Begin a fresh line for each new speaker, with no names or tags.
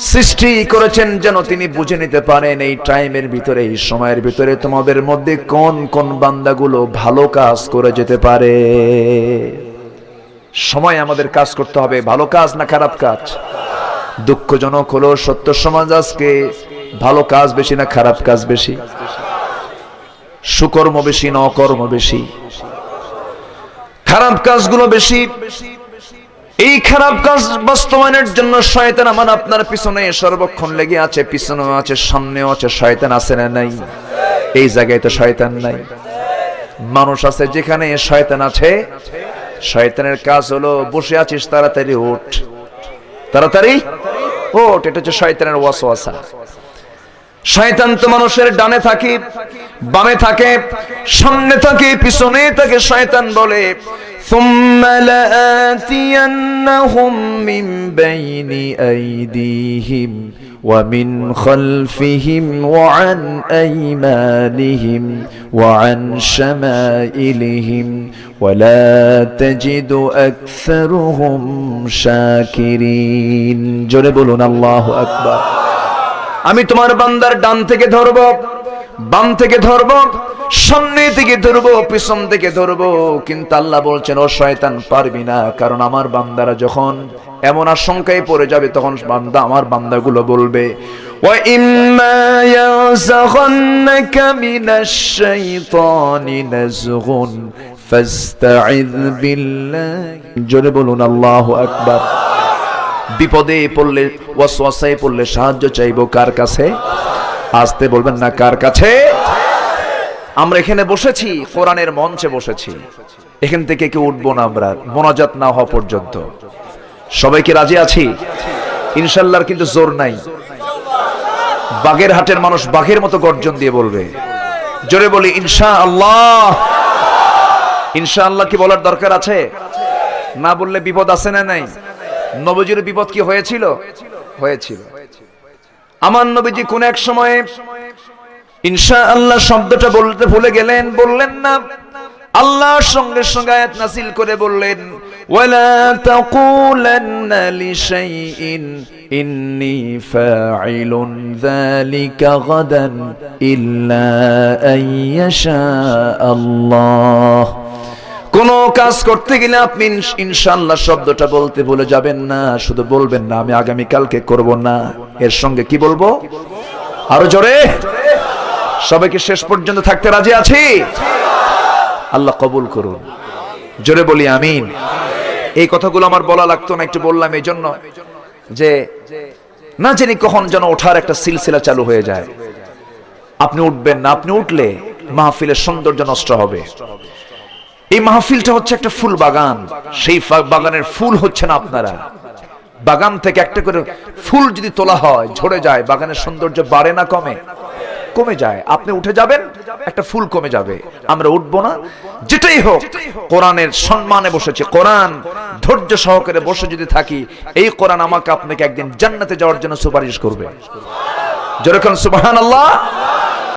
সৃষ্টি করেছেন যেন তিনি বুঝে নিতে পারেন এই টাইমের ভিতরে, এই সময়ের ভিতরে তোমাদের মধ্যে কোন কোন বান্দাগুলো ভালো কাজ করে যেতে পারে? সময় আমাদের কাজ করতে হবে, ভালো কাজ না খারাপ কাজ? দুঃখজনক হলো সত্য সমাজ আজকে ভালো কাজ বেশি না খারাপ কাজ বেশি? সুকর্ম বেশি না অকর্ম বেশি? খারাপ কাজগুলো বেশি এই খারাপ কাজ বাস্তবায়নের জন্য শয়তান আমার আপনার পিছনে সর্বক্ষণ লেগে আছে, পিছনেও আছে, সামনেও আছে। শয়তান আছে না নাই? এই জায়গায় তো শয়তান নাই। মানুষ আছে যেখানে শয়তান আছে। শয়তানের কাজ হলো বসে আছিস, তাড়াতাড়ি ওঠ তাড়াতাড়ি ওঠ এটা হচ্ছে শয়তানের ওয়াসওয়াসা। শয়তান তো মানুষের ডানে থাকে, বামে থাকে, সামনে থাকে, পিছনে থাকে, শয়তান বলে। ثم لآتينهم من بين أيديهم ومن خلفهم وعن أيمانهم وعن شمائلهم ولا تجد أكثرهم شاكرين جربون الله أكبر আমি তোমার বান্দার ডান থেকে ধরব বাম থেকে ধরব, সামনে থেকে ধরব, পিছন থেকে ধরব। কিন্তু আল্লাহ বলছেন, ও শয়তান, পারবি না, কারণ আমার বান্দারা যখন এমন আশঙ্কায় পড়ে যাবে, তখন বান্দা আমার বান্দাগুলো বলবে জোরে বলুন, আল্লাহ একবার বিপদে পড়লে, ওয়াসওয়াসায় পড়লে সাহায্য চাইব কার কাছে? আসতে বলবেন না কার কাছে? আমরা এখানে বসেছি, কোরআনের মঞ্চে বসেছি। এখান থেকে কেউ উঠবো না আমরা, মোনাজাত না হওয়া পর্যন্ত। সবাইকে রাজি আছি? ইনশাল্লাহর কিন্তু জোর নাই। বাগের হাটের মানুষ বাঘের মতো গর্জন দিয়ে বলবে। জোরে বলি ইনশা আল্লাহ ইনশা আল্লাহ কি বলার দরকার আছে? না বললে বিপদ আছে না নাই? নবজির বিপদ কি হয়েছিল? হয়েছিল। আমার নবীজি কোন এক সময়ে ইনশা আল্লাহ শব্দটা বলতে ভুলে গেলেন, বললেন না। আল্লাহর সঙ্গে সঙ্গে আয়াত নাসিল করে বললেন, ওয়ালা তাকুলান্না লিশাইইন, ইন্নী ফাইলুন যালিকা গাদান ইল্লা আইয়াশা আল্লাহ কোন কাজ করতে গেলে আপনি ইনশ- ইনশাআল্লাহ শব্দটা বলতে ভুলে যাবেন না, শুধু বলবেন না, আমি আগামী কালকে করব না। এর সঙ্গে কি বলব? আরও জোরে? সবাইকে শেষ পর্যন্ত থাকতে রাজি আছি? আল্লাহ কবুল করুন। জোরে বলি আমিন। এই কথাগুলো আমার বলা লাগতো না, একটু বললাম এই জন্য যে, না জানি কখন যেন ওঠার একটা সিলসিলা চালু হয়ে যায়। আপনি উঠবেন না, আপনি উঠলে মাহফিলের সৌন্দর্য নষ্ট হবে। এই মাহফিলটা হচ্ছে একটা ফুল বাগান। সেই বাগানের ফুল হচ্ছে না আপনারা। বাগান থেকে একটা করে ফুল যদি তোলা হয়, ঝরে যায়, বাগানের সৌন্দর্য বাড়ে না, কমে? কমে যায়। আপনি উঠে যাবেন, একটা ফুল কমে যাবে। আমরা উঠবো না। যেটাই হোক, কোরআনের সম্মানে বসেছে। কোরআন ধৈর্য সহকারে বসে যদি থাকি, এই কোরআন আমাকে আপনাকে একদিন জান্নাতে যাওয়ার জন্য সুপারিশ করবে। যেরকম সুবহান আল্লাহ